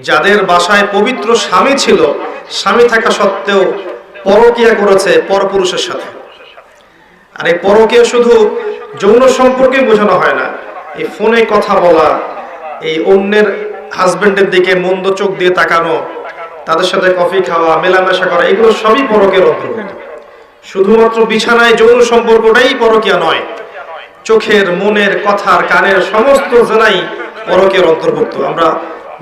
যাদের বাসায় পবিত্র স্বামী ছিল, স্বামী থাকা সত্ত্বেও পরকিয়া করেছে পরপুরুষের সাথে। আর এই পরকিয়া শুধু যৌন সম্পর্কে বোঝানো হয় না, এই ফোনে কথা বলা, এই অন্যের হাজবেন্ডের দিকে মন্দ চোখ দিয়ে তাকানো, তাদের সাথে কফি খাওয়া, মেলামেশা করা, এগুলো সবই পরকের অন্তর্ভুক্ত। শুধুমাত্র বিছানায় যৌন সম্পর্কটাই পরকিয়া নয়, চোখের, মনের, কথার, কানের সমস্ত জেনাই পরকের অন্তর্ভুক্ত। আমরা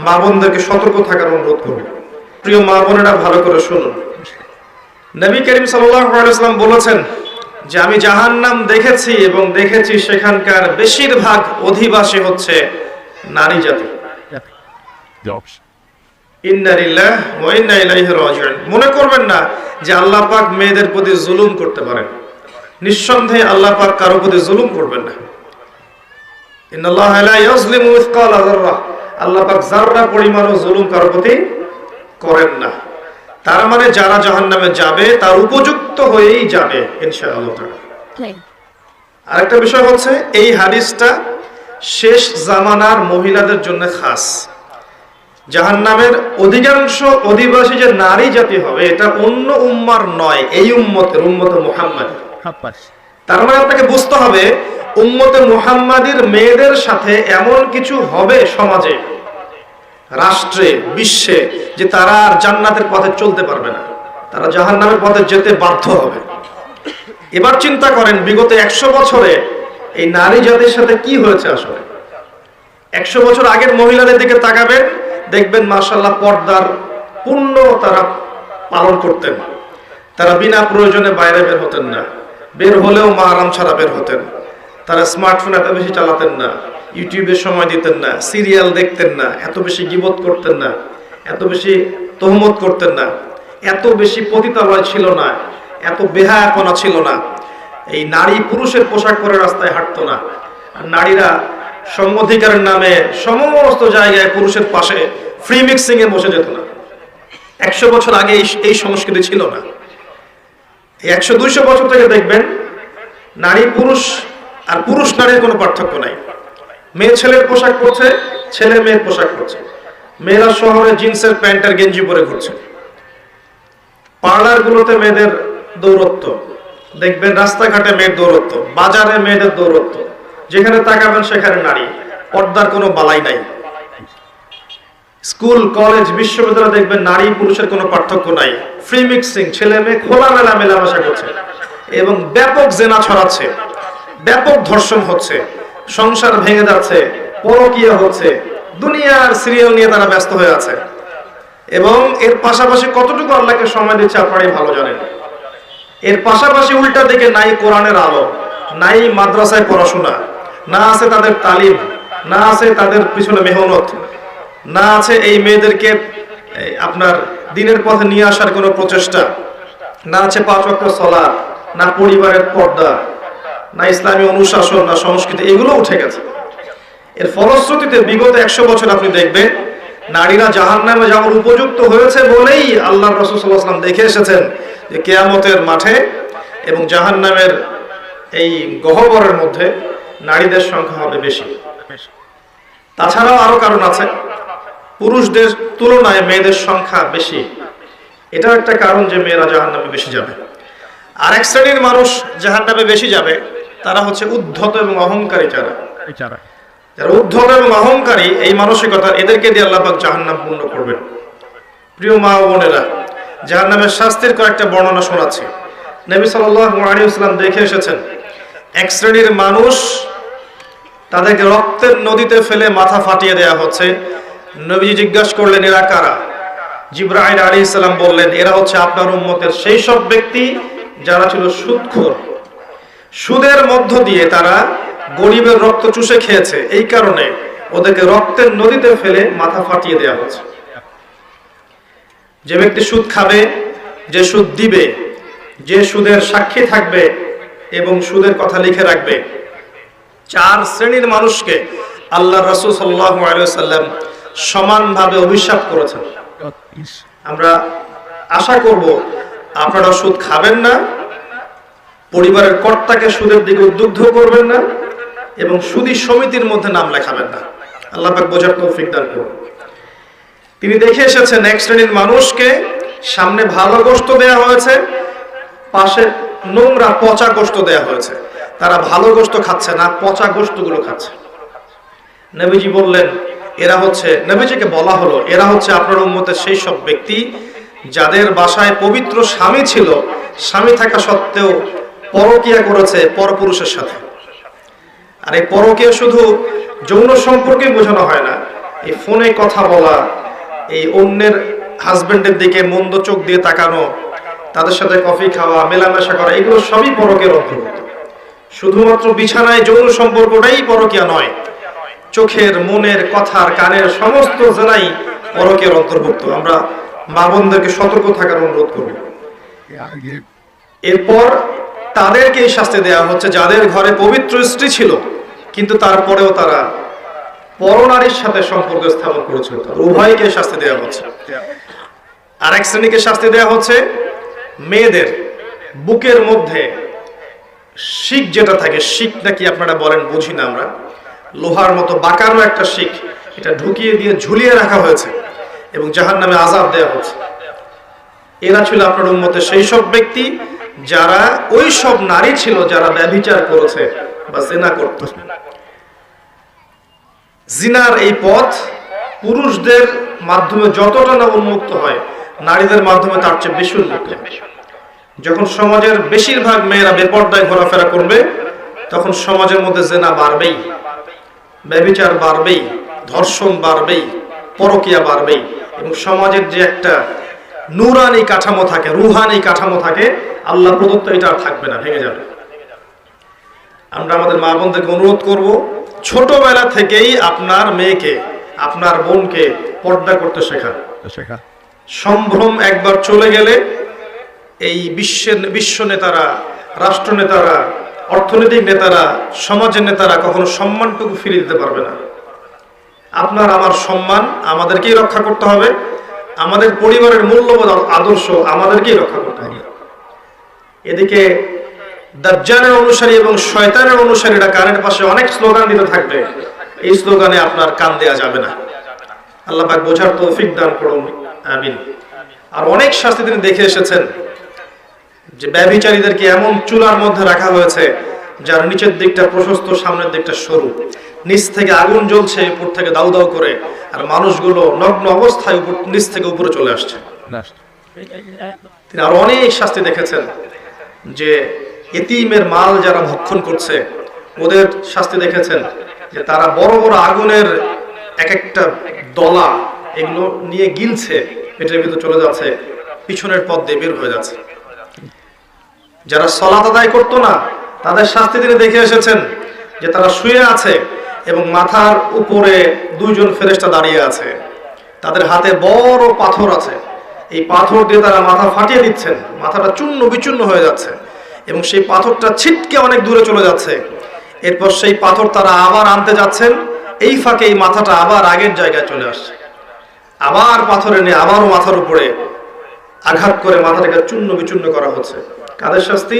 মা বোনদেরকে সতর্ক থাকার অনুরোধ করব। প্রিয় মা বোনেরা ভালো করে শুনুন। নবী করিম সাল্লাম বলেছেন যে আমি জাহান্নাম দেখেছি এবং দেখেছি সেখানকার বেশিরভাগ অধিবাসী হচ্ছে নারী জাতি। মনে করবেন না যে আল্লাহ পাক মেয়েদের প্রতি জুলুম করতে পারেন। নিঃসন্দেহে আল্লাহ পাক কারও প্রতি জুলুম করবেন না। আল্লাহ পাক যাররা পরিমাণও জুলুম কারও প্রতি করেন না। তার মানে যারা জাহান্নামে যাবে তার উপযুক্ত হয়েই যাবে ইনশাআল্লাহ আরেকটা বিষয় হচ্ছে এই হাদিসটা শেষ জামানার মহিলাদের জন্য খাস। জাহান্নামের অধিকাংশ অধিবাসী যে নারী জাতি হবে এটা অন্য উম্মার নয় এই উম্মতের উম্মত মুহাম্মদ তার মানে আপনাকে বুঝতে হবে উম্মতে মুহাম্মাদির মেয়েদের সাথে এমন কিছু হবে সমাজে, রাষ্ট্রে, বিশ্বে, যে তারা আর জান্নাতের পথে চলতে পারবে না। তারা জাহান্নামের পথে যেতে বাধ্য হবে। এবার চিন্তা করেন, বিগত একশো বছরে এই নারী জাতির সাথে কি হয়েছে আসলে? একশো বছর আগের মহিলাদের দিকে তাকাবেন, দেখবেন মার্শাল্লাহ পর্দার পূর্ণ তারা পালন করতেন। তারা বিনা প্রয়োজনে বাইরে বের হতেন না। বের হলেও মা আরাম ছাড়া বের হতেন। তারা স্মার্টফোন এত বেশি চালাতেন না ইউটিউবে সময় দিতেন না সিরিয়াল দেখতেন না, এত বেশি গিবত করতেন না, এত বেশি তহমত করতেন না, এত বেশি পতিতালয় ছিল না, এত বেহা বেহায়াপনা ছিল না। এই নারী পুরুষের পোশাক পরে রাস্তায় হাঁটতো না। আর নারীরা সম্মধিকারের নামে সমস্ত জায়গায় পুরুষের পাশে ফ্রি মিক্সিং এ বসে যেত না। একশো বছর আগে এই- সংস্কৃতি ছিল না। একশো দুইশো বছর থেকে দেখবেন নারী পুরুষ আর পুরুষ নারীর কোনো পার্থক্য নাই। মেয়ে ছেলের পোশাক পরছে, ছেলে মেয়ের পোশাক পরছে। মেয়েরা শহরে জিন্সের প্যান্ট আর গেঞ্জি পরে ঘুরছে। পার্লারগুলোতে মেয়েদের দৌরত্ব। দেখবেন রাস্তাঘাটে মেয়ের দৌরত্ব, বাজারে মেয়েদের দৌরত্ব। যেখানে তাকাবেন সেখানে নারী। পর্দার কোনো বালাই নাই। স্কুল, কলেজ, বিশ্ববিদ্যালয় দেখবেন নারী পুরুষের কোনো পার্থক্য নাই। ফ্রি মিক্সিং, ছেলে মেয়ে খোলামেলা মেলামেশা করছে। এবং ব্যাপক জেনা ছড়াচ্ছে। ব্যাপক ধর্ষণ হচ্ছে, সংসার ভেঙে যাচ্ছে, পরকিয়া হচ্ছে, দুনিয়ার সিরিয়াল নিয়ে তারা ব্যস্ত হয়ে আছে। এবং এর পাশাপাশি কতটুকু আল্লাহকে সময় দিচ্ছে আপনারাই ভালো জানেন। এর পাশাপাশি উল্টা দিকে নাই কোরআনের আলো, নাই মাদ্রাসায় পড়াশোনা, না আছে তাদের তালিম, না আছে তাদের পিছনে মেহনত, না আছে এই মেয়েদেরকে আপনার দিনের পথে নিয়ে আসার কোনো প্রচেষ্টা, না আছে পাঁচ ওয়াক্ত সলা না পরিবারের পর্দা না ইসলামী অনুশাসন, না সংস্কৃতি, এগুলো উঠে গেছে। এর ফলশ্রুতিতে বিগত একশো বছর আপনি দেখবেন, নারীরা জাহান নামে যাওয়ার উপযুক্ত হয়েছে বলেই আল্লাহ রসুল্লাহাম দেখে এসেছেন যে কেয়ামতের মাঠে এবং জাহান নামের এই গহ্বরের মধ্যে নারীদের সংখ্যা হবে বেশি। তাছাড়াও আরও কারণ আছে। পুরুষদের তুলনায় মেয়েদের সংখ্যা বেশি। এটা একটা কারণ যে মেয়েরা জাহান নামে বেশি যাবে। আর এক শ্রেণির মানুষ জাহান নামে বেশি যাবে। তারা হচ্ছে উদ্ধত এবং অহংকারী যারা। যারা। উদ্ধত এবং অহংকারী এই মানসিকতা এদেরকে দিয়ে আল্লাহ পাক জাহান্নাম পূর্ণ করবেন। প্রিয় মা ও বোনেরা জাহান্নামের শাস্তির কয়েকটা বর্ণনা শোনাচ্ছি। নবী ওয়াসাল্লাম দেখে এসেছেন এক শ্রেণির মানুষ তাদেরকে রক্তের নদীতে ফেলে মাথা ফাটিয়ে দেয়া হচ্ছে। নবীজি জিজ্ঞাসা করলেন এরা কারা? জিব্রাহিম আলী ইসলাম বললেন এরা হচ্ছে আপনার উম্মতের সেই সব ব্যক্তি যারা ছিল সুদখোর। সুদের মধ্য দিয়ে তারা গরিবের রক্ত চুষে খেয়েছে। এই কারণে ওদেরকে রক্তের নদীতে ফেলে মাথা ফাটিয়ে দেওয়া হচ্ছে। যে ব্যক্তি সুদ খাবে যে সুদ দিবে যে সুদের সাক্ষী থাকবে এবং সুদের কথা লিখে রাখবে চার শ্রেণির মানুষকে আল্লাহ রসুল সাল্লাহ আলাইসাল্লাম সমানভাবে অভিশাপ করেছেন। আমরা আশা করব আপনারা সুদ খাবেন না পরিবারের কর্তাকে সুদের দিকে উদ্বুদ্ধ করবেন না এবং সুদী সমিতির মধ্যে নাম লেখাবেন না। আল্লাহ বোঝার তৌফিক দান করুন। তিনি দেখে এসেছেন এক শ্রেণির মানুষকে সামনে ভালো গোস্ত দেয়া হয়েছে, পাশে নোংরা পচা গোস্ত দেয়া হয়েছে। তারা ভালো গোস্ত খাচ্ছে না, পচা গোস্তগুলো খাচ্ছে। নবীজি বললেন, এরা হচ্ছে নবীজিকে বলা হলো, এরা হচ্ছে আপনার উম্মতের সেই সব ব্যক্তি যাদের বাসায় পবিত্র স্বামী ছিল। স্বামী থাকা সত্ত্বেও পরকিয়া করেছে পরপুরুষের সাথে। আর এই পরকিয়া শুধু যৌন সম্পর্কে বোঝানো হয় না এই ফোনে কথা বলা এই অন্যের হাজবেন্ডের দিকে মন্দ চোখ দিয়ে তাকানো তাদের সাথে কফি খাওয়া মেলামেশা করা এগুলো সবই পরকের অন্তর্ভুক্ত। শুধুমাত্র বিছানায় যৌন সম্পর্কটাই পরকিয়া নয় চোখের মনের কথার কানের সমস্ত জেনাই পরকের অন্তর্ভুক্ত। আমরা মা বোনদেরকে সতর্ক থাকার অনুরোধ করব। এরপর তাদেরকে এই শাস্তি দেওয়া হচ্ছে, যাদের ঘরে পবিত্র স্ত্রী ছিল, কিন্তু তারপরেও তারা পরনারীর সাথে সম্পর্ক স্থাপন করেছিল। উভয়কে শাস্তি দেওয়া হচ্ছে। আর এক শ্রেণীকে শাস্তি দেওয়া হচ্ছে, মেয়েদের বুকের মধ্যে শিখ যেটা থাকে, শিখ নাকি আপনারা বলেন, বুঝি না আমরা, লোহার মতো বাঁকানো একটা শিখ, এটা ঢুকিয়ে দিয়ে ঝুলিয়ে রাখা হয়েছে এবং জাহান নামে আজাব দেওয়া হচ্ছে। এরা ছিল আপনার উন্মতে সেই সব ব্যক্তি যারা ওই সব নারী ছিল যারা ব্যভিচার করেছে বা জেনা করত। জিনার এই পথ পুরুষদের মাধ্যমে যতটা না উন্মুক্ত হয়, নারীদের মাধ্যমে তার চেয়ে বেশি উন্মুক্ত। যখন সমাজের বেশিরভাগ মেয়েরা বেপর্দায় ঘোরাফেরা করবে, তখন সমাজের মধ্যে জেনা বাড়বেই, ব্যভিচার বাড়বেই, ধর্ষণ বাড়বেই, পরকিয়া বাড়বেই এবং সমাজের যে একটা নুরানি কাঠামো থাকে রুহানি কাঠামো থাকে আল্লাহ প্রদত্ত এটা আর থাকবে না ভেঙে যাবে। আমরা আমাদের মা বোনদেরকে অনুরোধ করব ছোটবেলা থেকেই আপনার মেয়েকে আপনার বোনকে পর্দা করতে শেখান Shaka. সম্ভ্রম একবার চলে গেলে এই বিশ্বের বিশ্ব নেতারা রাষ্ট্র নেতারা অর্থনৈতিক নেতারা সমাজের নেতারা কখনো সম্মানটুকু ফিরিয়ে দিতে পারবে না। আপনার আমার সম্মান আমাদেরকেই রক্ষা করতে হবে। আমাদের পরিবারের মূল্যবোধ আদর্শ আমাদেরকেই রক্ষা করতে হবে। এদিকে দাজ্জালের অনুসারী এবং শয়তানের অনুসারীরা কানের পাশে অনেক স্লোগান দিতে থাকবে। এই স্লোগানে আপনার কান দেয়া যাবে না। আল্লাহ পাক বোঝার তৌফিক দান করুন। আমিন। আর অনেক শাস্তি তিনি দেখে এসেছেন যে ব্যভিচারীদেরকে এমন চুলার মধ্যে রাখা হয়েছে যার নিচের দিকটা প্রশস্ত সামনের দিকটা সরু। নিচ থেকে আগুন জ্বলছে উপর থেকে দাউ দাউ করে আর মানুষগুলো নগ্ন অবস্থায় উপর নিচ থেকে উপরে চলে আসছে। তিনি আরও অনেক শাস্তি দেখেছেন যে এতিমের মাল যারা ভক্ষণ করছে ওদের শাস্তি দেখেছেন যে তারা বড় বড় আগুনের এক একটা দলা এগুলো নিয়ে গিলছে পেটের ভিতর চলে যাচ্ছে পিছনের পথ দিয়ে বের হয়ে যাচ্ছে। যারা সলাত আদায় করতো না তাদের শাস্তি তিনি দেখে এসেছেন যে তারা শুয়ে আছে এবং মাথার উপরে দুইজন ফেরেশতা দাঁড়িয়ে আছে। তাদের হাতে বড় পাথর আছে। এই পাথর দিয়ে তারা মাথা ফাটিয়ে দিচ্ছেন। মাথাটা চূর্ণ বিচূর্ণ হয়ে যাচ্ছে এবং সেই পাথরটা ছিটকে অনেক দূরে চলে যাচ্ছে। এরপর সেই পাথর তারা আবার আনতে যাচ্ছেন। এই ফাঁকে এই মাথাটা আবার আগের জায়গায় চলে আসছে। আবার পাথরে নিয়ে আবারও মাথার উপরে আঘাত করে মাথাটাকে চূর্ণ বিচূর্ণ করা হচ্ছে। কাদের শাস্তি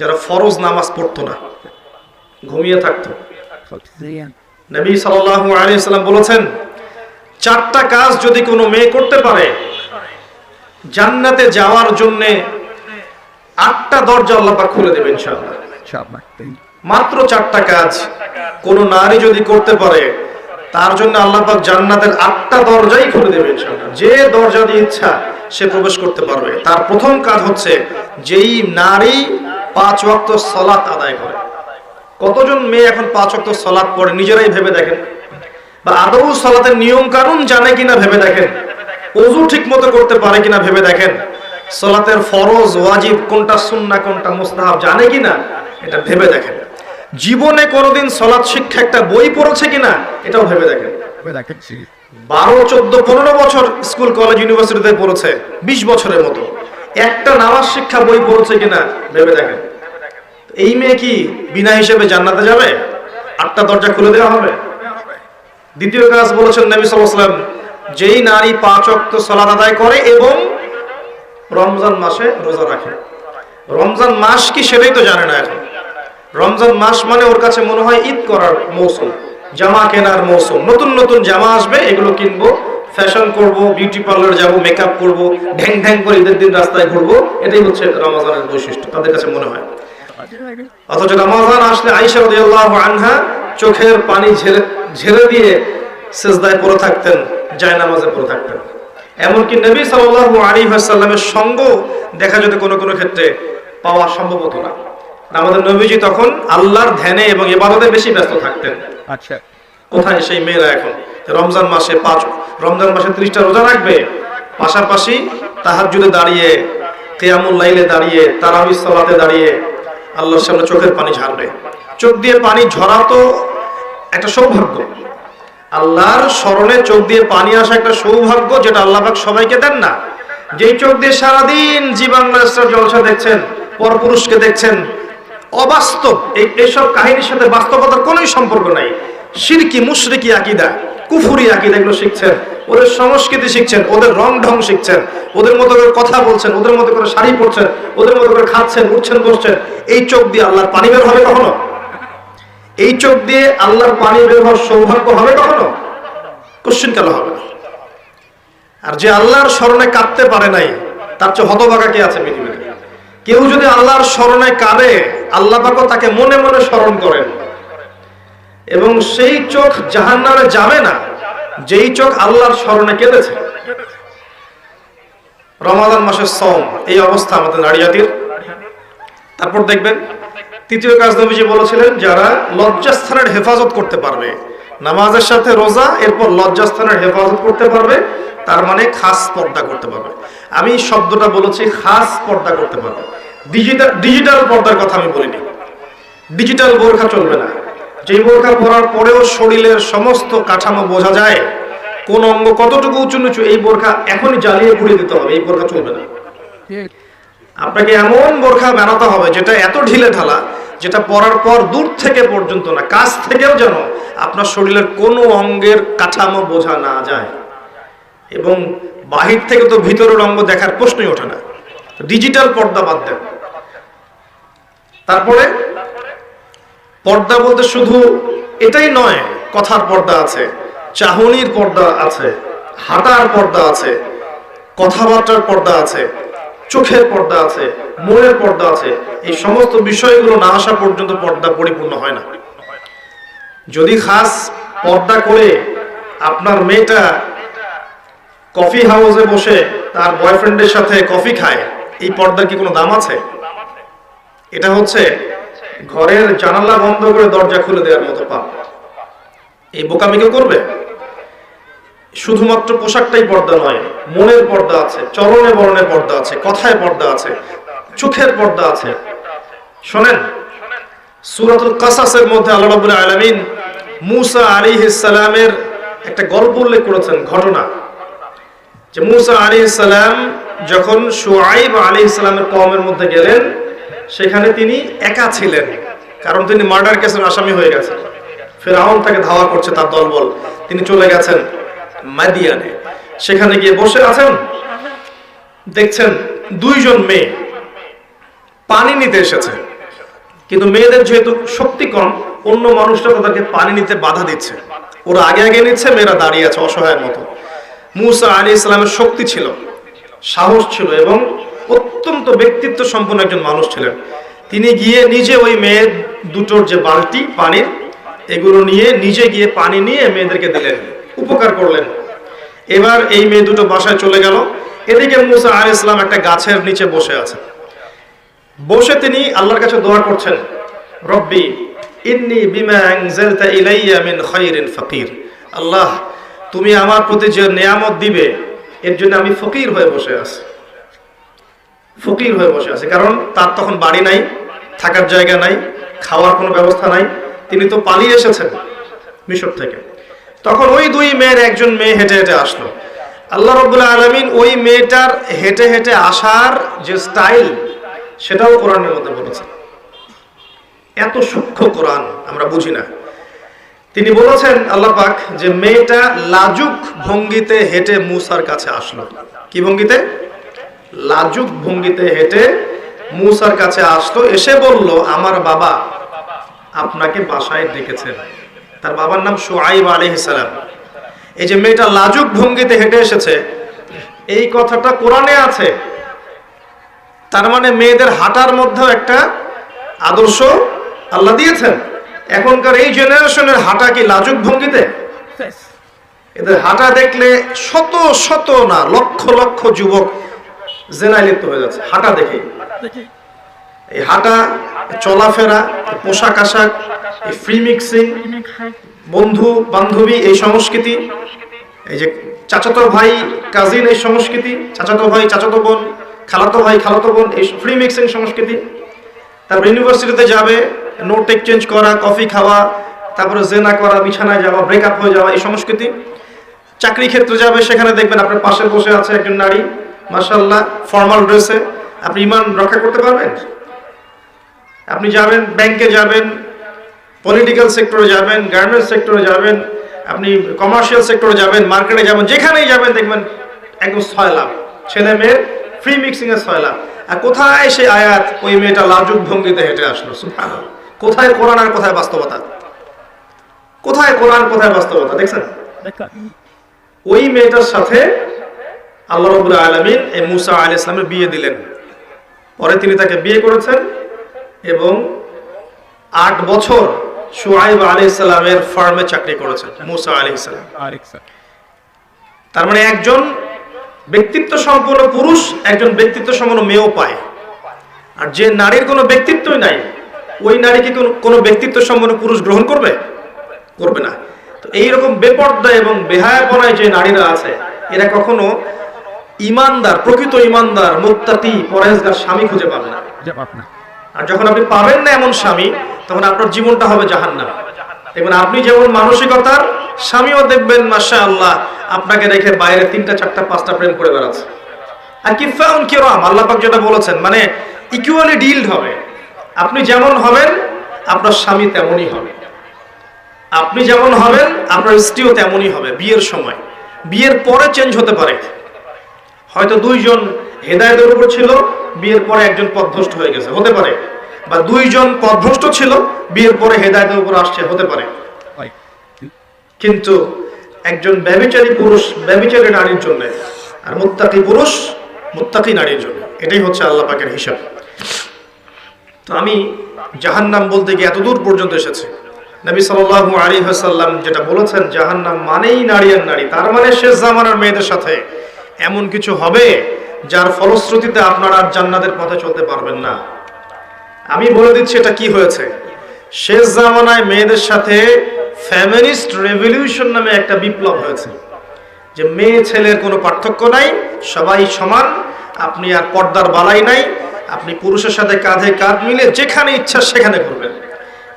যারা ফরজ নামাজ পড়তো না ঘুমিয়ে থাকতো। নবী সাল্লাল্লাহু আলাইহি সাল্লাম বলেছেন চারটা কাজ যদি কোনো মেয়ে করতে পারে জান্নাতে যাওয়ার জন্য আটটা দরজা আল্লাহ পাক খুলে দেবেন ইনশাআল্লাহ. মাত্র চারটা কাজ কোন নারী যদি করতে পারে তার জন্য আল্লাহ পাক জান্নাতের আটটা দরজাই খুলে দেবেন ইনশাআল্লাহ। যে দরজা দিয়ে ইচ্ছা সে প্রবেশ করতে পারবে। তার প্রথম কাজ হচ্ছে যেই নারী পাঁচ ওয়াক্ত সলাৎ আদায় করে। কতজন মেয়ে এখন পাঁচ ওয়াক্ত সলাৎ পড়ে, নিজেরাই ভেবে দেখেন। বা আদৌ সলাতের নিয়ম কানুন জানে কিনা ভেবে দেখেন। অজু ঠিক মতো করতে পারে কিনা ভেবে দেখেন। সলাতের ফরজ, ওয়াজিব, কোনটা সুন্না কোনটা মুস্তাহাব জানে কিনা, এটা ভেবে দেখেন। জীবনে কোনোদিন সলাৎ শিক্ষা একটা বই পড়েছে কিনা, এটাও ভেবে দেখেন। see it. বারো, চোদ্দ, পনেরো বছর স্কুল, কলেজ, ইউনিভার্সিটিতে পড়েছে, বিশ বছরের মতো। একটা নামাজ শিক্ষা বই পড়েছে কিনা ভেবে দেখেন। এই মেয়ে কি বিনা হিসেবে জান্নাতে যাবে? আটটা দরজা খুলে দেওয়া হবে? দ্বিতীয় কাজ বলেছেন নবী সাল্লাম যেই নারী পাঁচ অক্ত সলাদ আদায় করে এবং রমজান মাসে রোজা রাখে। রমজান মাস কি সেটাই তো জানে না এখন। রমজান মাস মানে ওর কাছে মনে হয় ঈদ করার মৌসুম। জামা কেনার মৌসুম। নতুন নতুন জামা আসবে, এগুলো কিনবো ফ্যাশন করব বিউটি পার্লার যাব মেকআপ করব, ঢ্যাং ঢ্যাং করে ঈদের দিন রাস্তায় ঘুরবো, এটাই হচ্ছে রমাজানের বৈশিষ্ট্য, তাদের কাছে মনে হয়। অথচ রমাজান আসলে আয়েশা রাদিয়াল্লাহু আনহা চোখের পানি ঝেড়ে ঝেড়ে দিয়ে সেজদায় পড়ে থাকতেন, জায়নামাজে পড়ে থাকতেন। এমনকি নবী সাল্লাল্লাহু আলাইহি ওয়াসাল্লামের সঙ্গ দেখা যেত কোনো কোনো ক্ষেত্রে পাওয়া সম্ভব হতো না। আমাদের নবীজি তখন আল্লাহর ধ্যানে এবং ইবাদতে বেশি ব্যস্ত থাকতেন। আচ্ছা। কোথায় সেই মেয়েরা এখন? রমজান মাসে পাঁচ রমজান মাসে ত্রিশটা রোজা রাখবে? পাশাপাশি তাহাজ্জুদে দাঁড়িয়ে, কেয়ামুল লাইলে দাঁড়িয়ে তারাবিস সালাতে দাঁড়িয়ে আল্লাহর সামনে চোখের পানি ঝাড়বে। চোখ দিয়ে পানি ঝরা তো একটা সৌভাগ্য। আল্লাহর স্মরণে চোখ দিয়ে পানি আসা একটা সৌভাগ্য যেটা আল্লাহ পাক সবাইকে দেন না। যেই চোখ দিয়ে সারাদিন জি বাংলা জলসা দেখছেন পরপুরুষকে দেখছেন অবাস্তব। এইসব কাহিনীর সাথে বাস্তবতার কোনোই সম্পর্ক নাই। সিরকি, মুশরিকি আকিদা, কুফুরি আকিদা, এগুলো শিখছেন। ওদের সংস্কৃতি শিখছেন, ওদের রং ঢং শিখছেন। ওদের মতো করে কথা বলছেন, ওদের মতো করে শাড়ি পরছেন, ওদের মতো করে খাচ্ছেন, উঠছেন, বসছেন। এই চোখ দিয়ে আল্লাহর পানি বের হবে কখনো? এই চোখ দিয়ে আল্লাহর পানি বের হওয়ার সৌভাগ্য হবে কখনো? কোশ্চিন কেন হবে না? আর যে আল্লাহর স্মরণে কাঁদতে পারে নাই, তার চেয়ে হতভাগা কে আছে পৃথিবীতে? কেউ যদি আল্লাহর স্মরণে কাঁদে আল্লাহ পাকও তাকে মনে মনে স্মরণ করেন। এবং সেই চোখ জাহান্নামে যাবে না, যেই চোখ আল্লাহর স্মরণে কেঁদেছে। রমাদান মাসের সম এই অবস্থা আমাদের নারীজাতির তারপর দেখবেন, তৃতীয় কাজ নবীজি বলেছিলেন, যারা লজ্জাস্থানের হেফাজত করতে পারবে, নামাজের সাথে রোজা, এরপর লজ্জাস্থানের হেফাজত করতে পারবে, তার মানে খাস পর্দা করতে পারবে। আমি শব্দটা বলেছি, খাস পর্দা করতে পারবে। ডিজিটাল ডিজিটাল পর্দার কথা আমি বলিনি। ডিজিটাল বোরখা চলবে না। যেই বোরখা পরার পরেও শরীরের সমস্ত কাঠামো বোঝা যায়, কোন অঙ্গ কতটুকু উঁচু নিচু, এই বোরখা এখনই জ্বালিয়ে পুড়িয়ে দিতে হবে, এই বোরখা চলবে না। আপনাকে এমন বোরখা বানাতে হবে, যেটা এত ঢিলে ঢালা, যেটা পরার পর দূর থেকে পর্যন্ত না, কাছ থেকেও যেন আপনার শরীরের কোনো অঙ্গের কাঠামো বোঝা না যায়। এবং বাহির থেকে তো ভিতরের অঙ্গ দেখার প্রশ্নই ওঠে না। ডিজিটাল পর্দা বাদ দেন। তারপরে? পর্দা বলতে শুধু এটাই নয়, কথার পর্দা আছে, চাহনির পর্দা আছে, হাঁটার পর্দা আছে, কথাবার্তার পর্দা আছে, চোখের পর্দা আছে, মনের পর্দা আছে, এই সমস্ত বিষয়গুলো না আসা পর্যন্ত পর্দা পরিপূর্ণ হয় না। যদি খাস পর্দা করে আপনার মেয়েটা কফি হাউসে বসে তার বয়ফ্রেন্ডের সাথে কফি খায়, এই পর্দার কি কোনো দাম আছে? এটা হচ্ছে ঘরের জানালা বন্ধ করে দরজা খুলে দেওয়ার মতো পাপ। এই বোকামি কেউ করবে? শুধুমাত্র পোশাকটাই পর্দা নয়, মনের পর্দা আছে, চরণে বরণে পর্দা আছে, কথায় পর্দা আছে, চোখের পর্দা আছে। শোনেন, সুরাতুল কাসাসের মধ্যে আল্লাহ রাব্বুল আলামিন মুসা আলাইহিস সালামের একটা গল্প উল্লেখ করেছেন, ঘটনা। যে মুসা আলাইহিস সালাম যখন শুআইব আলাইহিস সালামের কওমের মধ্যে গেলেন সেখানে তিনি একা ছিলেন। কারণ তিনি মার্ডার কেসের আসামি হয়ে গেছেন। ফেরাউন তাকে ধাওয়া করছে তার দলবল। তিনি চলে গেছেন মাদিয়ানে। সেখানে গিয়ে বসে আছেন। দেখছেন দুইজন মেয়ে পানি নিতে এসেছে। কিন্তু মেয়েদের যেহেতু শক্তি কম, অন্য মানুষরা তাদেরকে পানি নিতে বাধা দিচ্ছে। ওরা আগে আগে নিচ্ছে, মেয়েরা দাঁড়িয়ে আছে অসহায়ের মতো। মুসা আলী ইসলামের শক্তি ছিল, সাহস ছিল এবং অত্যন্ত ব্যক্তিত্ব সম্পন্ন একজন মানুষ ছিলেন। তিনি গিয়ে নিজে ওই মেয়ে দুটোর যে বালতি পানির এগুলো নিয়ে নিজে গিয়ে পানি নিয়ে মেয়েদেরকে দিলেন, উপকার করলেন। এবার এই মেয়ে দুটো বাসায় চলে গেল। এদিকে মুসা আলী ইসলাম একটা গাছের নিচে বসে আছে বসে তিনি আল্লাহর কাছে দোয়া করছেন, রব্বি ইন্নি বিমা আনজালতা ইলাইয়া মিন খাইরিন ফাকির। আল্লাহ, তুমি আমার প্রতি যে নিয়ামত দিবে, এর জন্য আমি ফকির হয়ে বসে আছি। ফকির হয়ে বসে আছে। কারণ তার তখন বাড়ি নাই, থাকার জায়গা নাই, খাওয়ার কোনো ব্যবস্থা নাই। তিনি তো পালিয়ে এসেছেন মিশর থেকে। তখন ওই দুই মেয়ের একজন মেয়ে হেঁটে হেঁটে আসলো। আল্লাহ রব্বুল্লাহ আলমিন ওই মেয়েটার হেঁটে হেঁটে আসার যে স্টাইল, সেটাও কোরআনের মধ্যে বলেছেন। এত সূক্ষ্ম কোরআন, আমরা বুঝি না। তিনি বলেছেন, আল্লাহ পাক যে মেয়েটা লাজুক ভঙ্গিতে হেঁটে মুসার কাছে আসলো। কি ভঙ্গিতে? লাজুক ভঙ্গিতে হেঁটে মুসার কাছে আসলো এসে বলল আমার বাবা আপনাকে বাসায় ডেকেছেন। তার বাবার নাম সোয়াইব আলাইহিস সালাম। এই যে মেয়েটা লাজুক ভঙ্গিতে হেঁটে এসেছে এই কথাটা কোরআনে আছে। তার মানে মেয়েদের হাঁটার মধ্যেও একটা আদর্শ আল্লাহ দিয়েছেন। এখনকার এই জেনারেশনের হাঁটা কি লাজুক ভঙ্গিতে? এদের হাঁটা দেখলে শত শত না লক্ষ লক্ষ যুবক জেনায় লিপ্ত হয়ে যাচ্ছে। হাঁটা দেখে। এই হাঁটা চলাফেরা পোশাক আশাক ফ্রি মিক্সিং বন্ধু, বান্ধবী, এই সংস্কৃতি, এই যে চাচাতো ভাই কাজিন এই সংস্কৃতি, চাচাতো ভাই, চাচাতো বোন, খালাতো ভাই, খালাতো বোন, এই ফ্রি মিক্সিং সংস্কৃতি। তারপর ইউনিভার্সিটিতে যাবে নোট এক্সচেঞ্জ করা কফি খাওয়া, তারপরে জেনা করা, বিছানায় যাওয়া ব্রেকআপ হয়ে যাওয়া, এই সংস্কৃতি। চাকরি ক্ষেত্রে যাবে, সেখানে দেখবেন আপনার পাশে বসে আছে একজন নারী। মাসাল্লাহ ফর্মাল ড্রেসে আপনি ইমান রক্ষা করতে পারবেন? আপনি যাবেন ব্যাংকে যাবেন পলিটিক্যাল সেক্টরে যাবেন গার্মেন্টস সেক্টরে যাবেন আপনি কমার্শিয়াল সেক্টরে যাবেন মার্কেটে যাবেন যেখানেই যাবেন দেখবেন একদম ছয় লাভ ছেলে মেয়ের ফ্রি মিক্সিং এর ছয় লাভ আর কোথায় সেই আয়াত ওই মেয়েটা লাজুক ভঙ্গিতে হেঁটে আসলো কোথায় কোরআন আর কোথায় বাস্তবতা? কোথায় কোরআন কোথায় বাস্তবতা? দেখছেন? ওই মেয়েটার সাথে আল্লাহ রবুল আলমিন এই মুসা আলী ইসলামের বিয়ে দিলেন। পরে তিনি তাকে বিয়ে করেছেন এবং আট বছর সুয়াইব আলী ইসলামের ফার্মে চাকরি করেছেন মুসা আলী ইসলাম তার মানে একজন ব্যক্তিত্ব সম্পন্ন পুরুষ একজন ব্যক্তিত্ব সম্পন্ন মেয়েও পায়। আর যে নারীর কোনো ব্যক্তিত্বই নাই ওই নারীকে কোনো ব্যক্তিত্ব সম্পন্ন পুরুষ গ্রহণ করবে? করবে না। তো এইরকম বেপর্দা এবং বেহায়াপনায় যে নারীরা আছে এরা কখনো ইমানদার প্রকৃত ইমানদার মুত্তাতি পরেজগার স্বামী খুঁজে পাবে না। আর যখন আপনি পাবেন না এমন স্বামী তখন আপনার জীবনটা হবে জাহান্নাম। দেখবেন আপনি যেমন মানসিকতার স্বামীও দেখবেন মাসা আল্লাহ আপনাকে রেখে বাইরে তিনটা চারটা পাঁচটা প্রেম করে বেড়াচ্ছে। আর কিফাউন কিরাম আল্লাহ পাক যেটা বলেছেন মানে ইকুয়ালি ডিলড হবে। আপনি যেমন হবেন আপনার স্বামী তেমনই হবে। আপনি যেমন হবেন আপনার স্ত্রীও তেমনই হবে বিয়ের সময়। বিয়ের পরে চেঞ্জ হতে পারে। হয়তো দুইজন হেদায়তের উপর ছিল বিয়ের পরে একজন পথভ্রষ্ট হয়ে গেছে হতে পারে। বা দুইজন পথভ্রষ্ট ছিল বিয়ের পরে হেদায়তের উপর আসছে হতে পারে। কিন্তু একজন ব্যবিচারী পুরুষ ব্যবিচারী নারীর জন্য আর মুত্তাকি পুরুষ মুত্তাকি নারীর জন্য এটাই হচ্ছে আল্লাহ পাকের হিসাব। তো আমি জাহান্নাম বলতে গিয়ে এত দূর পর্যন্ত এসেছি। নবী সাল্লাল্লাহু আলাইহি ওয়াসাল্লাম যেটা বলেছেন জাহান্নাম মানেই নারী আর নারী তার মানে শেষ জামানার মেয়েদের সাথে এমন কিছু হবে যার ফলশ্রুতিতে আপনারা আর জান্নাতের পথে চলতে পারবেন না। আমি বলে দিচ্ছি এটা কি হয়েছে? শেষ জামানায় মেয়েদের সাথে ফ্যামিনিস্ট রেভলিউশন নামে একটা বিপ্লব হয়েছে। যে মেয়ে ছেলের কোনো পার্থক্য নাই, সবাই সমান, আপনি আর পর্দার বালাই নাই, আপনি পুরুষের সাথে কাঁধে কাঁধ মিলে যেখানে ইচ্ছা সেখানে করবেন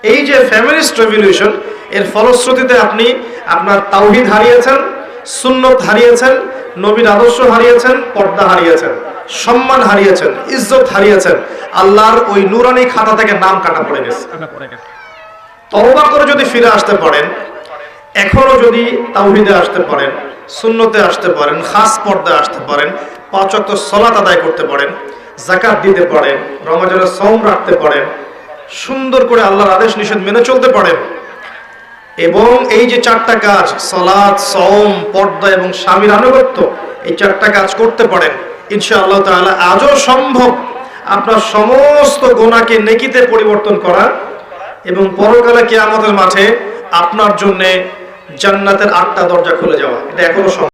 এই যে ফ্যামিলিস্ট রেভলিউশন, এর ফলশ্রুতিতে আপনি আপনার তাওহিদ হারিয়েছেন সুন্নত হারিয়েছেন নবীর আদর্শ হারিয়েছেন পর্দা হারিয়েছেন সম্মান হারিয়েছেন ইজ্জত হারিয়েছেন আল্লাহর ওই নুরানি খাতা থেকে নাম কাটা পড়ে গেছে। তওবা করে যদি ফিরে আসতে পারেন এখনও যদি তাওহিদে আসতে পারেন সুন্নতে আসতে পারেন খাস পর্দায় আসতে পারেন পাঁচ সলাত আদায় করতে পারেন জাকাত দিতে পারেন রমজানের সম রাখতে পারেন সুন্দর করে আল্লাহর আদেশ নিষেধ মেনে চলতে পারেন এবং এই যে চারটা কাজ সলাদ সম পর্দা এবং স্বামীর আনুগত্য, এই চারটা কাজ করতে পারেন। ইনশাআল্লাহ তাহলে আজও সম্ভব আপনার সমস্ত গোনাকে নেকিতে পরিবর্তন করা এবং পরকালে কে আমাদের মাঠে আপনার জন্যে জান্নাতের আটটা দরজা খুলে যাওয়া। এটা এখনও সম্ভব।